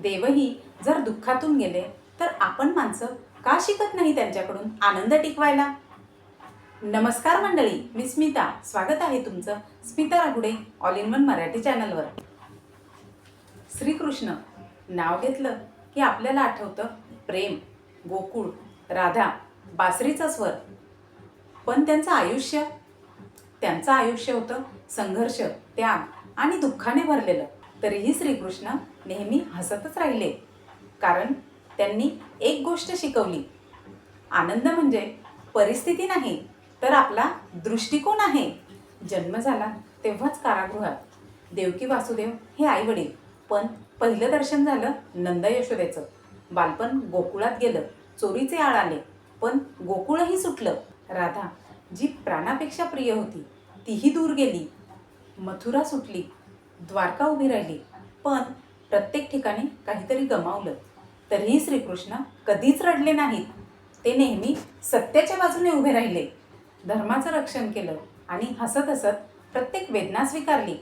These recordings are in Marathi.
देवही जर दुःखातून गेले तर आपण माणसं का शिकत नाही त्यांच्याकडून आनंद टिकवायला? नमस्कार मंडळी मी स्मिता. स्वागत आहे तुमचं Smita Rahude all in one Marathi चॅनलवर. श्रीकृष्ण नाव घेतलं की आपल्याला आठवतं प्रेम गोकुळ राधा बासरीचा स्वर. पण त्यांचं आयुष्य? त्यांचं आयुष्य होतं संघर्ष त्याग आणि दुःखाने भरलेलं. तरीही श्रीकृष्ण नेहमी हसतच राहिले. कारण त्यांनी एक गोष्ट शिकवली. आनंद म्हणजे परिस्थिती नाही तर आपला दृष्टिकोन आहे. जन्म झाला तेव्हाच कारागृहात. देवकी वासुदेव हे आई वडील पण पहिलं दर्शन झालं नंद यशोदेचं. बालपण गोकुळात गेलं चोरीचे आळ आले. पण गोकुळही सुटलं. राधा जी प्राणापेक्षा प्रिय होती तीही दूर गेली. मथुरा सुटली. द्वारका उभी राहिली. पण प्रत्येक ठिकाणी काहीतरी गमावलं. तरीही श्रीकृष्ण कधीच रडले नाहीत. ते नेहमी सत्याच्या बाजूने उभे राहिले. धर्माचं रक्षण केलं आणि हसत हसत प्रत्येक वेदना स्वीकारली.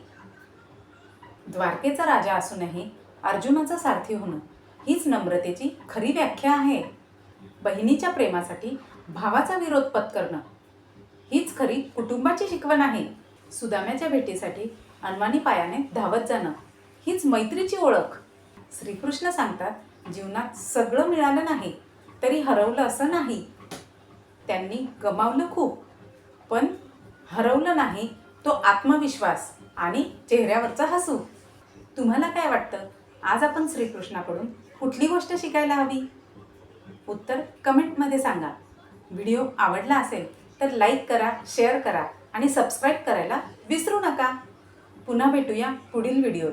द्वारकेचा राजा असूनही अर्जुनाचा सारथी होणं हीच नम्रतेची खरी व्याख्या आहे. बहिणीच्या प्रेमासाठी भावाचा विरोध पत्करणं हीच खरी कुटुंबाची शिकवण आहे. सुदाम्याच्या भेटीसाठी अनवानी पायाने धावत जाणं. हीच मैत्रीची ओळख. श्रीकृष्ण सांगतात जीवनात सगळं मिळालं नाही तरी हरवलं असं नाही. त्यांनी गमावलं खूप पण हरवलं नाही तो आत्मविश्वास आणि चेहऱ्यावरचं हसू. तुम्हाला काय वाटतं? आज आपण श्रीकृष्णाकडून कुठली गोष्ट शिकायला हवी? उत्तर कमेंटमध्ये सांगा. व्हिडिओ आवडला असेल तर लाईक करा शेअर करा आणि सबस्क्राईब करायला विसरू नका. पुन्हा भेटूया पुढील व्हिडिओत.